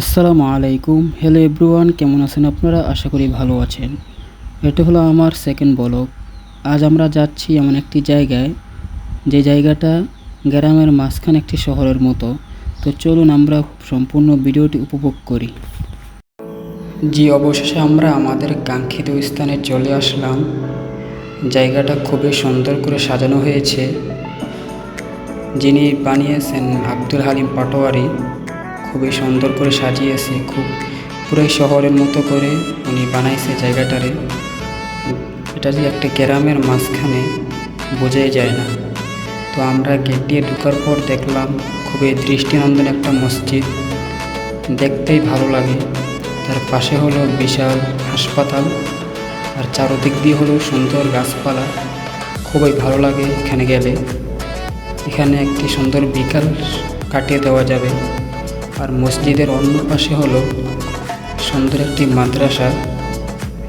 আসসালামু আলাইকুম। Hello everyone কেমন আছেন আপনারা? আশা করি ভালো আছেন। এটা হলো আমার সেকেন্ড ব্লগ আজ আমরা যাচ্ছি এমন একটি জায়গায়। যে জায়গাটা গ্রামের মাঝখানে একটি শহরের মতো। তো চলুন আমরা সম্পূর্ণ ভিডিওটি উপভোগ করি। জি, অবশেষে আমরা আমাদের কাঙ্ক্ষিত স্থানে চলে আসলাম। জায়গাটা খুবই সুন্দর করে সাজানো হয়েছে। যিনি বানিয়েছেন আব্দুল হালিম পাটোয়ারি। খুবই সুন্দর করে সাজিয়েছে, খুব পুরো শহরের মতো করে উনি বানাইছে জায়গাটারে। এটা যে একটা গ্রামের মাঝখানে বোঝাই যায় না। তো আমরা গেট দিয়ে ঢোকার পর দেখলাম খুবই দৃষ্টিনন্দন একটা মসজিদ। দেখতেই ভালো লাগে। তার পাশে হলো বিশাল হাসপাতাল, আর চারদিক দিয়ে হলো সুন্দর গাছপালা। খুবই ভালো লাগে এখানে গেলে। এখানে একটি সুন্দর বিকাল কাটিয়ে দেওয়া যাবে। আর মসজিদের অন্য পাশে হলো সুন্দর একটি মাদ্রাসা,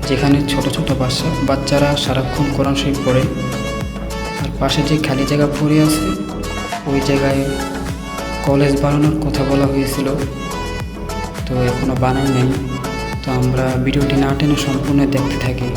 যেখানে ছোট ছোট বাচ্চা বাচ্চারা সারাক্ষণ কোরআন শরীফ পড়ে। আর পাশে যে খালি জায়গা পড়ে আছে, ওই জায়গায় কলেজ বানানোর কথা বলা হয়েছিল। তো এখনও বানাই নেই। তো আমরা ভিডিওটি না টেনে সম্পূর্ণ দেখতে থাকি।